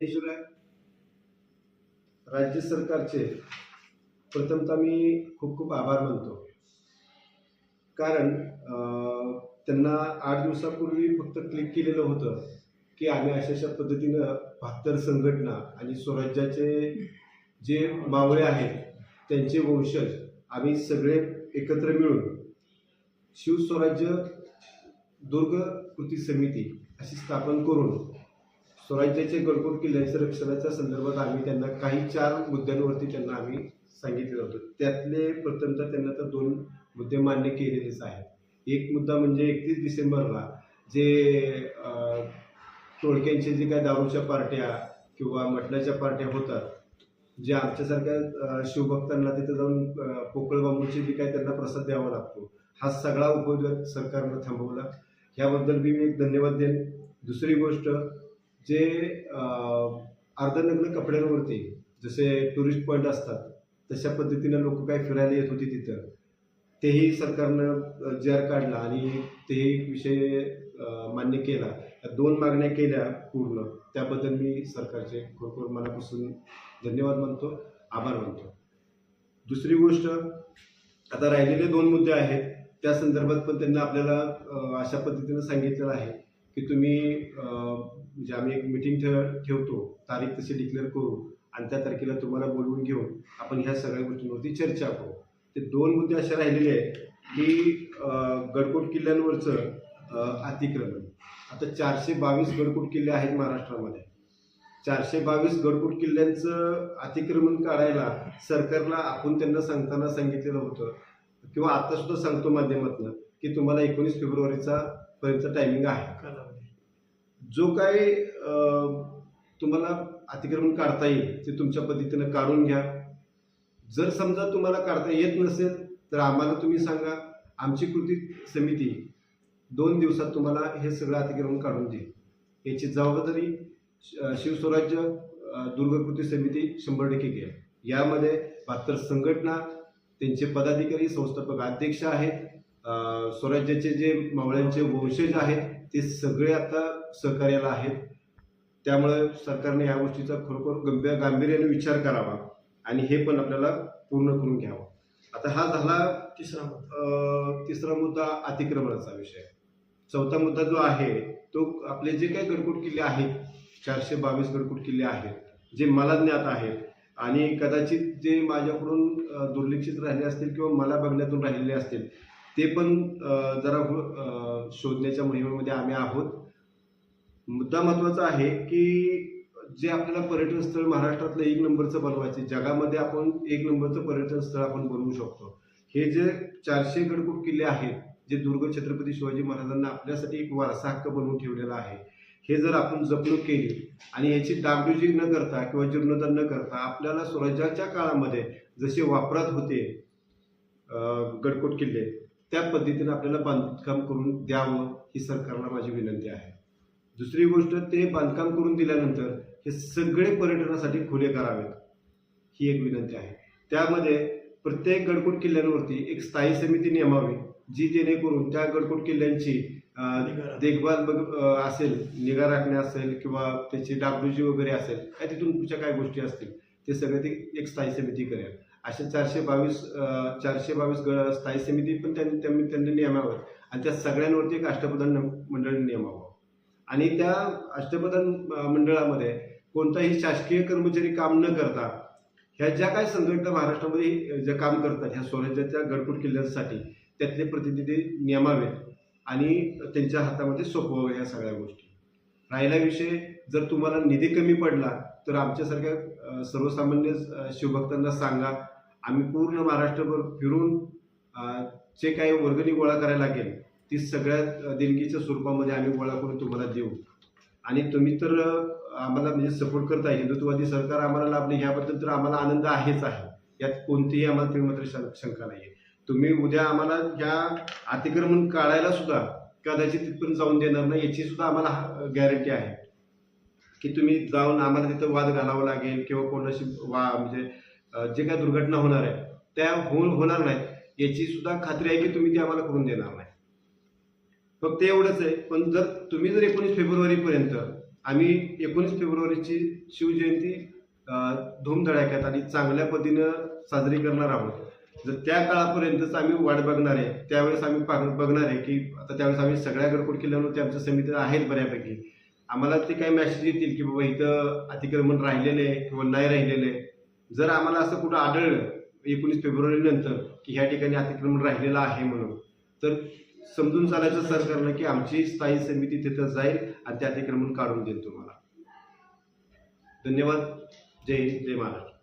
शिवाय राज्य सरकारचे प्रथमतः मी खूप खूप आभार मानतो. कारण त्यांना आठ दिवसापूर्वी फक्त क्लिक केलेलं होतं की आम्ही अशा अशा पद्धतीनं बहात्तर संघटना आणि स्वराज्याचे जे मावळे आहेत त्यांचे वंशज आम्ही सगळे एकत्र मिळून शिवस्वराज्य दुर्ग कृती समिती अशी स्थापन करून स्वराज्याचे गडकोट किल्ल्यांच्या रक्षणाच्या संदर्भात आम्ही त्यांना काही चार मुद्द्यांवरती त्यांना आम्ही सांगितलेलं होतं. त्यातले प्रथमतः त्यांना तर दोन मुद्दे मान्य केलेलेच आहेत. एक मुद्दा म्हणजे एकतीस डिसेंबरला जे टोळक्यांचे जे काय दारूच्या पार्ट्या किंवा मटणाच्या पार्ट्या होतात जे आमच्यासारख्या शिवभक्तांना तिथं जाऊन पोकळ बांबूची जे काय त्यांना प्रसाद द्यावा लागतो हा सगळा उपयोग सरकारनं थांबवला. ह्याबद्दल मी एक धन्यवाद देईन. दुसरी गोष्ट जे अर्धनग्न कपड्यांवरती जसे टुरिस्ट पॉईंट असतात तशा पद्धतीनं लोक काय फिरायला येत होती तिथं. तेही सरकारनं जर काढला आणि तेही विषय मान्य केला. या दोन मागण्या केल्या पूर्ण. त्याबद्दल मी सरकारचे खरोखर मनापासून धन्यवाद मानतो. आभार मानतो. दुसरी गोष्ट आता राहिलेले दोन मुद्दे आहेत. त्या संदर्भात पण त्यांना आपल्याला अशा पद्धतीनं सांगितलेलं आहे. की तुम्ही म्हणजे आम्ही एक मिटिंग ठेव ठेवतो तारीख तशी डिक्लेअर करू आणि त्या तारखेला तुम्हाला बोलवून घेऊन आपण ह्या सगळ्या गोष्टींवरती चर्चा करू. ते दोन मुद्दे असे राहिलेले आहेत की गडकोट किल्ल्यांवरचं अतिक्रमण. आता चारशे बावीस गडकोट किल्ले आहेत महाराष्ट्रामध्ये. चारशे बावीस गडकोट किल्ल्यांचं अतिक्रमण काढायला सरकारला आपण त्यांना सांगताना सांगितलेलं होतं. किंवा आता सुद्धा सांगतो माध्यमातून की तुम्हाला एकोणीस फेब्रुवारीचा पर्यंत टायमिंग आहे. जो काही तुम्हाला अतिक्रमण काढता येईल ते तुमच्या पद्धतीनं काढून घ्या. जर समजा तुम्हाला काढता येत नसेल तर आम्हाला तुम्ही सांगा आमची कृती समिती दोन दिवसात तुम्हाला हे सगळं अतिक्रमण काढून देईल. याची जबाबदारी श- शिवस्वराज्य अं, दुर्ग कृती समिती शंभर टक्के घ्या यामध्ये बहात्तर संघटना त्यांचे पदाधिकारी संस्थापक अध्यक्ष आहेत स्वराज्याचे जे मावळ्यांचे वंशज आहेत ते सगळे आता सहकार्याला आहेत. त्यामुळे सरकारने या गोष्टीचा खरोखर गंभीर गांभीर्याने विचार करावा आणि हे पण आपल्याला पूर्ण करून घ्यावं. आता हा झाला तिसरा तिसरा मुद्दा अतिक्रमणाचा विषय. चौथा मुद्दा जो आहे तो आपले जे काही गडकोट किल्ले आहेत चारशे बावीस गडकोट किल्ले आहेत जे मला ज्ञात आहेत आणि कदाचित जे माझ्याकडून दुर्लक्षित राहिले असतील किंवा मला बघण्यातून राहिलेले असतील ते पण जरा हो, शोधण्याच्या मोहिमेमध्ये आम्ही आहोत. मुद्दा महत्त्वाचा आहे की जे आपल्याला पर्यटन स्थळ महाराष्ट्रातलं एक नंबरचं बनवायचं जगामध्ये आपण एक नंबरचं पर्यटन स्थळ आपण बनवू शकतो. हे जे चारशे गडकोट किल्ले आहेत जे दुर्ग छत्रपती शिवाजी महाराजांना आपल्यासाठी एक वारसा हक्क बनवून ठेवलेला आहे हे जर आपण जपणूक केली आणि याची डागडुजी न करता किंवा जीर्णोद्धार न करता आपल्याला स्वराज्याच्या काळामध्ये जसे वापरात होते गडकोट किल्ले त्या पद्धतीने आपल्याला बांधकाम करून द्यावं ही सरकारला माझी विनंती आहे. दुसरी गोष्ट ते बांधकाम करून दिल्यानंतर हे सगळे पर्यटनासाठी खुले करावेत ही एक विनंती आहे. त्यामध्ये प्रत्येक गडकोट किल्ल्यांवरती एक स्थायी समिती नेमावी जी जेणेकरून त्या गडकोट किल्ल्यांची देखभाल बघ असेल निगा राखणे असेल किंवा त्याची डागडुजी वगैरे असेल काय तिथून पुढच्या काय गोष्टी असतील ते सगळे ती एक स्थायी समिती करेल. असे चारशे बावीस चारशे बावीस ग स्थायी समिती पण त्यांनी त्यांनी त्यांनी नियमावं आणि त्या सगळ्यांवरती एक अष्टप्रधान मंडळ नियमावं आणि त्या अष्टप्रधान मंडळामध्ये कोणताही शासकीय कर्मचारी काम न करता ह्या ज्या काही संघटना महाराष्ट्रामध्ये ज्या काम करतात ह्या स्वराज्याच्या गडकोट किल्ल्यांसाठी त्यातले प्रतिनिधी नियमावेत आणि त्यांच्या हातामध्ये सोपवावं ह्या सगळ्या गोष्टी. राहिला विषय जर तुम्हाला निधी कमी पडला तर आमच्यासारख्या सर्वसामान्य शिवभक्तांना सांगा. आम्ही पूर्ण महाराष्ट्रभर फिरून जे काही वर्गणी गोळा करायला लागेल ती सगळ्या देणगीच्या स्वरूपामध्ये आम्ही गोळा करून तुम्हाला देऊ. आणि तुम्ही तर आम्हाला म्हणजे सपोर्ट करताय. हिंदुत्ववादी सरकार आम्हाला लाभले ह्याबद्दल तर आम्हाला आनंद आहेच आहे. यात कोणतीही आम्हाला तुम्ही मात्र शं- शंका नाही तुम्ही उद्या आम्हाला ह्या अतिक्रमण काढायला सुद्धा कदाचित तिथपर्यंत जाऊन देणार नाही याची सुद्धा आम्हाला गॅरंटी आहे. की तुम्ही जाऊन आम्हाला तिथं वाद घालावा लागेल किंवा कोणाशी वा म्हणजे जे काय दुर्घटना होणार आहे त्या होऊन होणार नाहीत याची सुद्धा खात्री आहे की तुम्ही ती आम्हाला करून देणार नाही. फक्त एवढंच आहे पण जर तुम्ही जर एकोणीस फेब्रुवारीपर्यंत आम्ही एकोणीस फेब्रुवारीची शिवजयंती धूमधडाक्यात आणि चांगल्या पद्धतीनं साजरी करणार आहोत जर त्या काळापर्यंतच आम्ही वाट बघणार आहे त्यावेळेस आम्ही बघणार आहे की आता त्यावेळेस आम्ही सगळ्या गडकोट किल्ल्यावरती आमच्या समिती आहेत बऱ्यापैकी. आम्हाला ते काही मेसेज येतील की बाबा इथं अतिक्रमण राहिलेले आहे किंवा नाही राहिलेले आहे. जर आम्हाला असं कुठं आढळलं एकोणीस फेब्रुवारी नंतर की ह्या ठिकाणी अतिक्रमण राहिलेलं आहे म्हणून तर समजून चालायचं सरकारनं की आमची स्थायी समिती तिथं जाईल आणि ते अतिक्रमण काढून देईल तुम्हाला. धन्यवाद. जय हिंद. जय महाराष्ट्र.